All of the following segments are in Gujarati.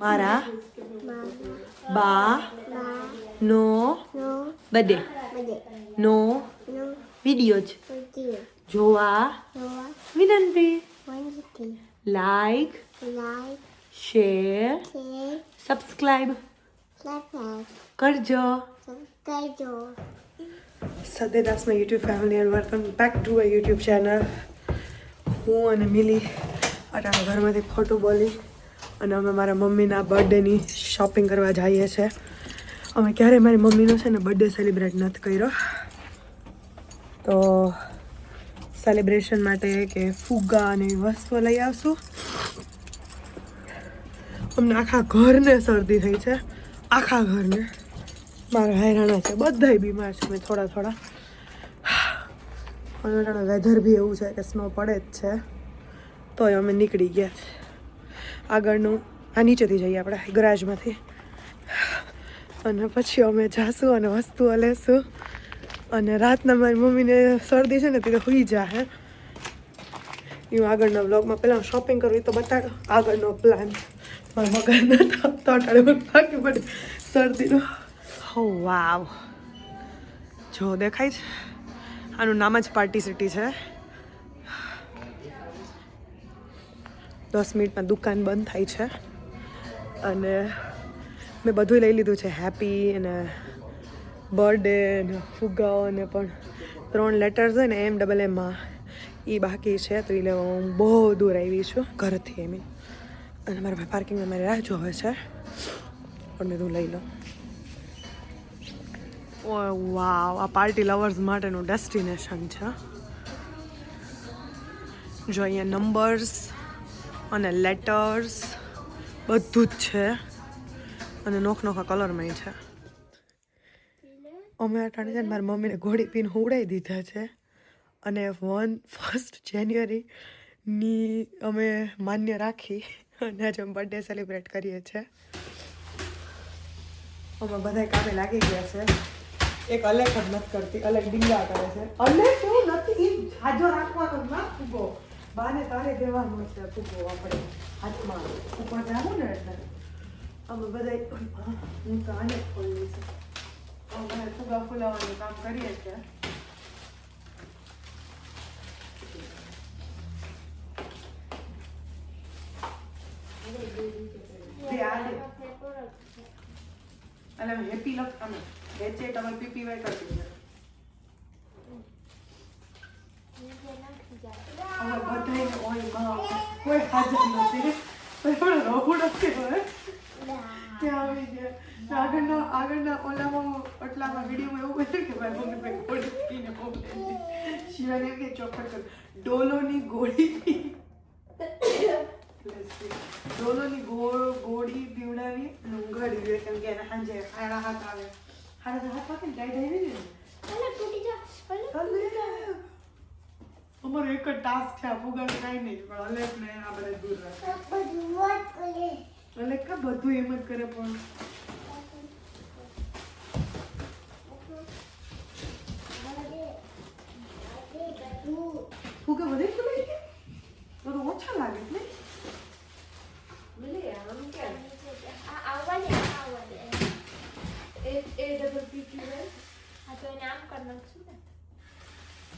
મારા બા નો બડે નો વીડિયો જ. જોવા વિનંતી. લાઈક શેર સબસ્ક્રાઈબ કરજો. કરજો સદેદાસમાં YouTube family and welcome back to a YouTube channel હું અને મિલી અટા ઘરમાંથી ખોટું બોલી અને અમે મારા મમ્મીના બર્થડેની શોપિંગ કરવા જઈએ છીએ અમે ક્યારેય મારી મમ્મીનો છે ને બર્થડે સેલિબ્રેટ નથી કર્યો. તો સેલિબ્રેશન માટે કે ફુગ્ગા અને એવી વસ્તુઓ લઈ આવશું. અમને આખા ઘરને શરદી થઈ છે. આખા ઘરને. મારા હૈરાણા છે. બધાય બીમાર છે. મેં થોડા થોડા. અને વેધર બી એવું છે કે સ્નો પડે જ છે. તોય અમે નીકળી ગયા છે આગળનું, આ નીચેથી જઈએ આપણે ગરાજમાંથી અને પછી અમે જાશું અને વસ્તુઓ લેશું. અને રાતના મારી મમ્મીને શરદી છે ને તે હોઈ જાહે હું. આગળના બ્લોગમાં પહેલાં શોપિંગ કરવી તો બતાડો. આગળનો પ્લાન મારા મગજને તો અટાડે બાકી પડે શરદીનો. હો વાવ. જો, દેખાય છે? આનું નામ જ પાર્ટી સિટી છે. દસ મિનિટમાં દુકાન બંધ થાય છે. અને મેં બધું લઈ લીધું છે. હેપી અને બર્થડે અને ફુગાઓ અને પણ ત્રણ લેટર્સ હોય ને એમ ડબલ એમમાં એ બાકી છે. તો એ લેવા હું બહુ દૂર આવી છું ઘરથી એમ અને મારા ભાઈ પાર્કિંગમાં મારે રાહ જોવે છે. પણ મેં તું લઈ લઉં. વાવ, આ પાર્ટી લવર્સ માટેનું ડેસ્ટિનેશન છે. જો અહીંયા નંબર્સ અને લેટર્સ બધું જ છે. અને નોખ નોખા કલરમાં છે. અમે અટાણે છે ને મારી મમ્મીને ઘોડી પીને ઉડાવી દીધા છે. અને વન ફર્સ્ટ જાન્યુઆરીની અમે માન્ય રાખી અને આજે અમે બર્થડે સેલિબ્રેટ કરીએ છીએ. અમે બધા કામે લાગી ગયા છે. એક અલગ જ નથી કરતી, અલગ ડીંગા કરે છે. અલગ એવું નથી હાજો રાખવાનો ના ફૂગો બાને તારે દેવાનું છે કૂકો આપણે હાથમાં ઉપર જાવું ને એટલે. અમે બધા હું તો આને જ ખોલી છે. અમે ફુગા ફુલાવાનું કામ કરીએ છીએ. અને હેપી લખ, અમે, વેચે તમે પીપી વાય કરી દીધું અમે બધાયને ઓયમાં કોઈ હાજર નથી પણ રહું નથી હવે ત્યાં આવી ગયા આગળના આગળના ઓલામાં એટલામાં વિડીયોમાં એવું બતાવ્યું કે ભાઈ મમ્મી ભાઈ ગોળી પીને મોકલે શિવાને કે ચોખટ કર ડોલોની ગોળી પી ડોલોની ગોળ ગોળી પીવડાવી અને ઊંઘાડી દે કેમ કે એને સાંજે ખાડા હાથ આવે હાથ વાગે ને ટાઈટ આવી ને અલે! અમારો એક જ ટાસ્ક છે આ ફુગાને કાંઈ નહીં પણ અલેખ ને આ બધા દૂર રાખે. અલેખ કા બધું એમ જ કરે પણ. ફુગા વધે તો ઓછા લાગે ને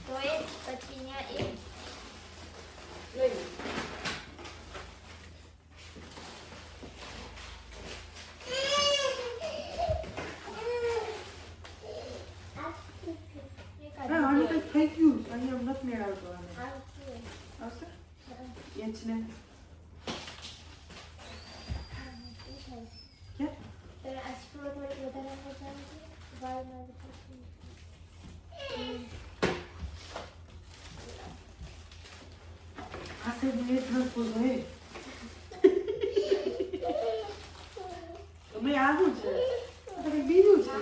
તો એ પછી ત્યાં એ હા આનું કંઈક થઈ ગયું છે અહીંયા નથી મેળવતો આને આવશે એ જ ને ક્યાં પાસે બે ત્રણ ફૂલ હોય અમે આવું છે આ તો કંઈક બીજું છે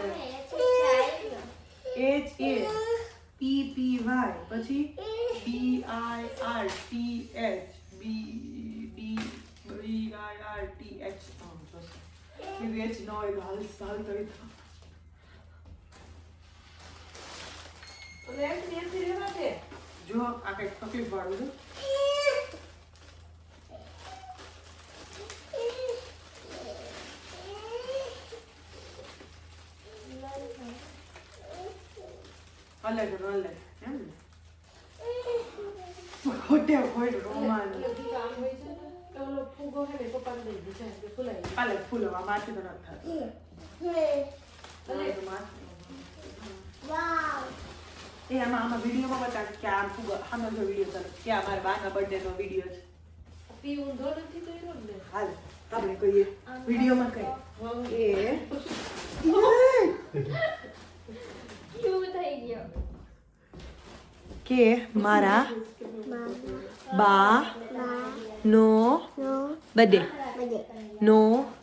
એચ એ પી પી વાય પછી B I R T H B T B I R T H આમ જોશે કેવી એચ ન હોય તો હાલ હાલ કરી જો આ કંઈક તકલીફ વાળું છે હલે હલે ખોટે ખોટ રોમાન. પાલક ફૂલો આ માથે તો નથી તો. એ આમાં આમાં વિડીયોમાં બતાવે કે આ ફૂગો આમાં જો વીડિયો ચાલે કે આ મારા બાના બર્થડે નો વીડિયો છે. હાલ આપણે કહીએ વિડીયોમાં કઈ એ. કેવું થઈ ગયો? કે મારા Mama. બા Ba. નો No. Birthday Bade. નો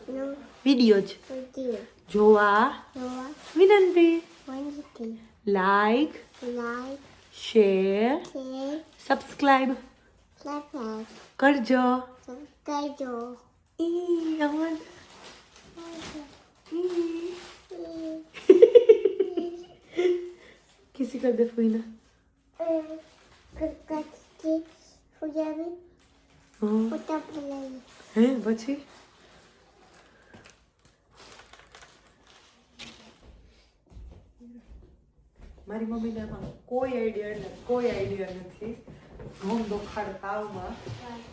No. વીડિયો જ Video. જોવા No. વિનંતી Wednesday. Like Like. Share Share. Subscribe Subscribe. કરજો Subscribe. ઈ અમર ઈ કિસી કર દે ફૂઈના Kakaki. Fujabi. હા. હે પછી મારી મમ્મીને એમાં કોઈ આઈડિયા નથી કોઈ આઈડિયા નથી ઘઉં દોખાડ તાવમાં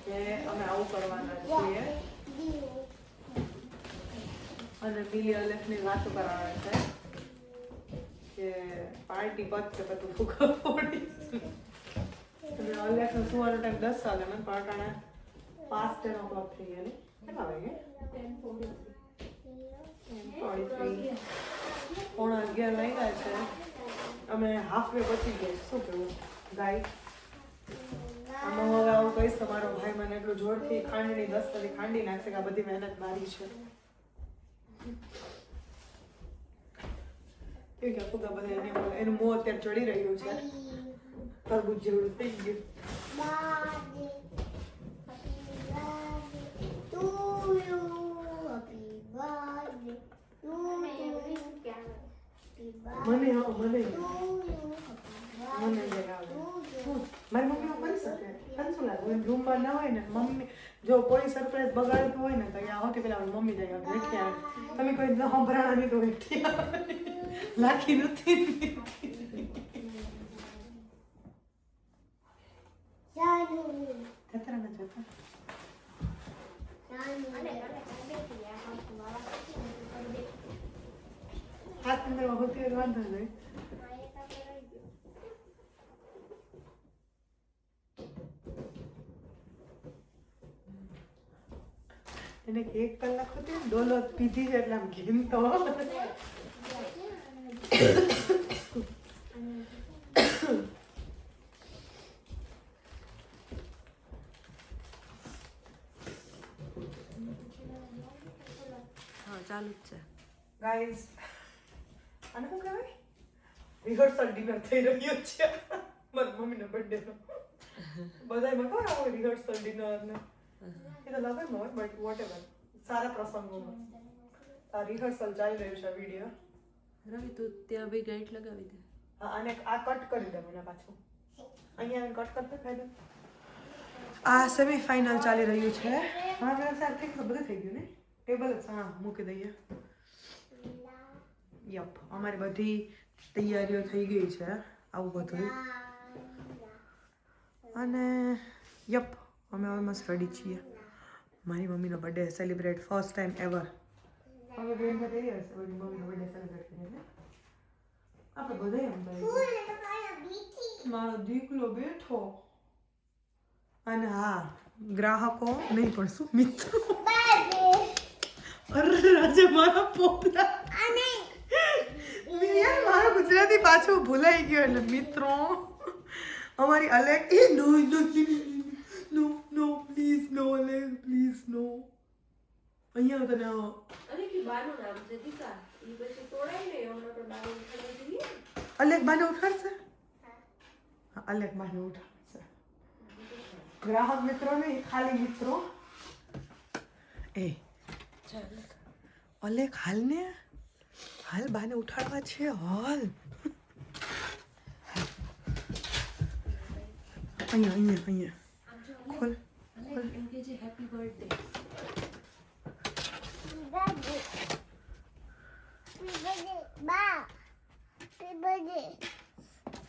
કે અમે આવું કરવાના છીએ અને મિલી અલેફની વાતો કરવાના છે કે પાર્ટી પતશે બધું ફૂગા ફોડી અને અલેફનો સુવાનો ટાઈમ દસ વાગે ને પાટાણે પાંચ ટેન ઓ ક્લોક થઈ ગયા ને કેટલા વાગે. પોણા અગિયાર છે અમે હાફ વે પતી ગયા શું કેવું ગાય આમાં હવે આવું કહીશ તો મારો ભાઈ મને એટલું જોરથી ખાંડણી દસ તરી ખાંડી નાખશે કે આ બધી મહેનત મારી છે કેવું કે ફુગા બધા એની એનું મોં અત્યારે ચડી રહ્યું છે. તરબૂજ જેવડું થઈ ગયું. મને હા મને. મને મારી મમ્મી કરી શકે તને શું લાગે? એમ રૂમમાં ના હોય ને મમ્મી જો કોઈ સરપ્રાઈઝ બગાડતું હોય ને તો અહીંયા પહેલા મારી મમ્મી જાય આવે. તમે કોઈ સંભળાણા નહીં તો આવે. લાખી નથી. હાથ અંદર હોતી વાંધો નહીં. એને એક કલાક હતી ડોલો પીધી છે એટલે આમ ઘીમ તો હા ચાલુ જ છે. ગાઈઝ આને શું કહેવાય? રિહર્સલ ડિનર થઈ રહ્યો છે. મારી મમ્મીનો બર્થડે નો. બધાયમાં ખબર આવું રિહર્સલ ડિનર ને? એ તો હોય બટ વોટ એવર સારા પ્રસંગોમાં. આ રિહર્સલ ચાલી રહ્યું છે વીડિયો રવિ તું ત્યાં બી ગાઈડ લગાવી દે. અને આ કટ કરી દે મને પાછું. અહીંયા કટ કરતા ફાયદો? આ સેમી ફાઇનલ ચાલી રહ્યું છે. હા મેં સાર થઈ ગયું બધું થઈ ગયું ને? ટેબલ હા મૂકી દઈએ. યપ અમારી બધી તૈયારીઓ થઈ ગઈ છે આવું બધું. અને યપ અમે ઓલમોસ્ટ રેડી છીએ. મારી મમ્મીનો birthday celebrate first time ever હવે બેન તૈયાર હશે મારી મમ્મીનો બર્થડે સેલિબ્રેટ કરીને આપણે બધા એમ મારો દીકલો બેઠો. અને હા ગ્રાહકો નહીં પણ શું મિત્રો અરે રાજા મારા પોપલા મારો ગુજરાતી પાછું ભૂલાઈ ગયો એટલે મિત્રો અમારી અલેક એ નો નો નો. નો પ્લીઝ નો અલેક પ્લીઝ નો અહીંયા તને અને કે બાનું નામ છે દીકા એ પછી તોડાય ને હમણાં આપણે બાનું ઉઠાડવા જઈએ અલેક બાને ઉઠાડશે? હા અલેક બાને ઉઠાડશે. ગ્રાહક મિત્રો નહીં ખાલી મિત્રો. એ ચાલ અલેક હાલ ને હાલ બાને ઉઠાડવા છે હાલ. અહીંયા અહીંયા અહીંયા. ખોલ અને એમ કે છે હેપી બર્થડે.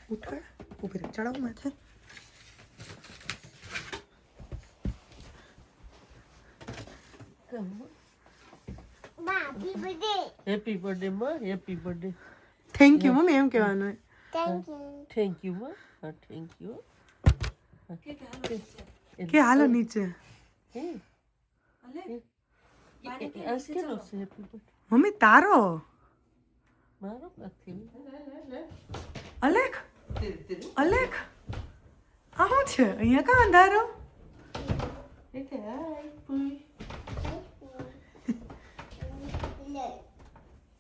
ઉઠાડ ઊભી રહે ચડાવું માથે. બા happy birthday. હેપી બર્થડે માં happy birthday thank you mummy એમ કહેવાનું થેન્ક યુ થેન્ક યુ માં હા થેન્ક યુ કે હાલો નીચે મમ્મી તારો અલેખ અલેખ આ શું છે અહીંયા કાં અંધારો એટલે હાય પુઈ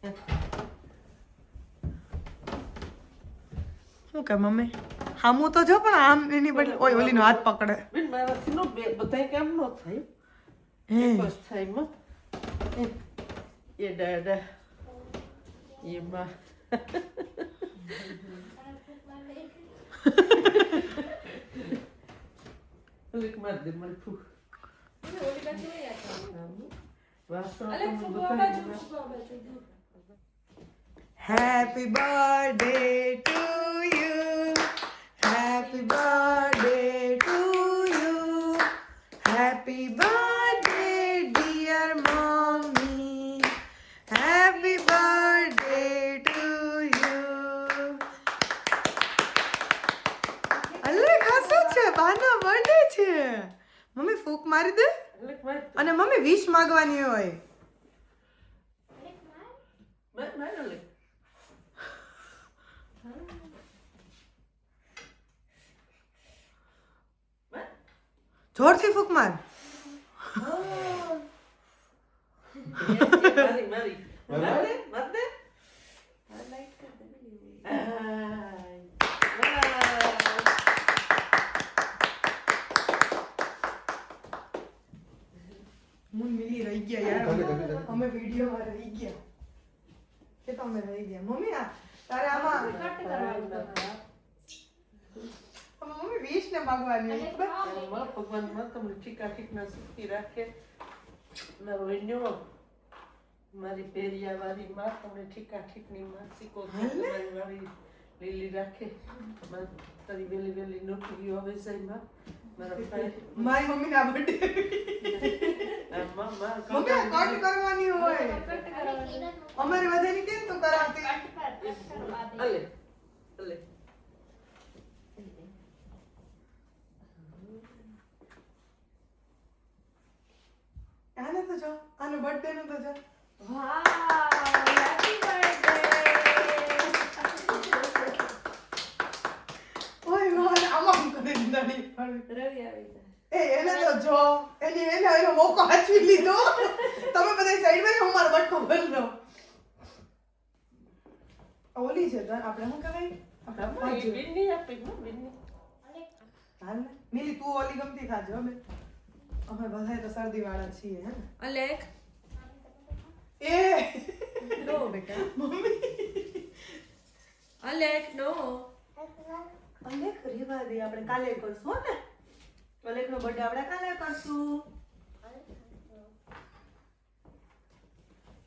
Look. શું કે મમ્મી હામું તો જો પણ આમ એની બદલે ઓય ઓલીનો હાથ પકડે. બેન મારાથી નો બે બધાય કામ નો થાય. હે. બસ થાયમાં એ એ દાદા એ માં ઓલીક માર દે મને ફૂ ઓલી બાજુ વહી આ. વાસણ અલે તમે ફૂગવા બધાય બાજુ ના- ફૂગવા બાજુ. જો. Happy birthday to you birthday to to you happy dear dear mummy happy to to you અલે ખાસો છે. બાનો બર્થડે છે. મમ્મી ફૂક મારી દે. દે. અને મમ્મી વિશ માંગવાની હોય માર માર ઓલીક. માર. જોરથી ફૂક માર મારી મારી માર દે માર દે આ લાઈટ કર દે ને એવું. હાય. વાહ. હું મિલી રહી ગયા યાર. અમે વિડીયોમાં રહી ગયા. કે તમે રહી ગયા. મમ્મી આ તારે આમાં કટ કરવાનું તમારે. મમ્મી વીસ ને માગવાની હોય. ખબર? માં ભગવાનમાં તમને ઠીકા ઠીકના સુખી રાખે મારો એન્યો મારી પેરિયા વાળી માં તમને ઠીકા ઠીકની માં શીખો તમારી વાળી લીલી રાખે તારી વેલી વેલી નોકરીઓ હવે જાય માં મારા ભાઈ મારી મમ્મી ના બર્થડે મમ્મી આ કટ કરવાની હોય અમારે વધેની કેમ તું કરાવતી અલે અલે આને તો જો આનો બર્થડે નું તો જો! ઓય વાહ આમાં કરી દીધાની રવિ આવી એ એને તો જો એની એને એનો મોકો હાચવી લીધો. તમે બધા સાઈડમાં હું મારો બટકો ભરી ઓલી છે તો આપણે શું કહેવાય? આપણે. આપી બેનની. મિલી તું ઓલી ગમતી ખાજો અમે અમે બધાય તો શરદી વાળા છીએ હે ને? અલેખ. એ! નો બેટા. મમ્મી! અલેખ નો અલેખ રેવા દે આપણે કાલે કરશું હો ને? અલેખ નો બર્થડે આપણે કાલે કરશું.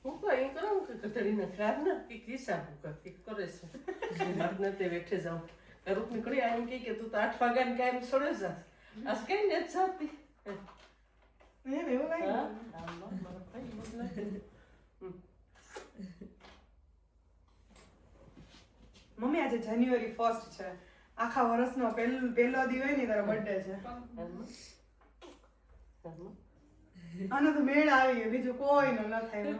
હું તો અહીં કરું કે કથળીને ખાર ને કે કિસ્સા ભૂકા કે કરે છે. મારને તે બેઠે જાઉં. રૂપ નીકળી આમ કે કે તું તો આઠ વાગ્યા ને કાયમ છોડે જાસ આજ કઈ ને જ જાતી. આમાં મારા ભાઈ બોલે મમ્મી આજે જાન્યુઆરી ફર્સ્ટ છે. આખા વર્ષનો પહેલો પહેલો દી હોય ને તારો બર્થડે છે આનો તો મેળ આવી ગયો બીજું કોઈ ન થાય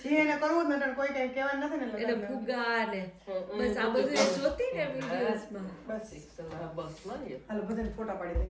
જે એને કરવું જ નથી કોઈ કઈ કહેવાનું નથી ને એટલે ફુગા ને બસ આ બધું જોતી ને વિડીયોઝમાં બસ. બસમાં હાલો બધાને ફોટા પાડી દે.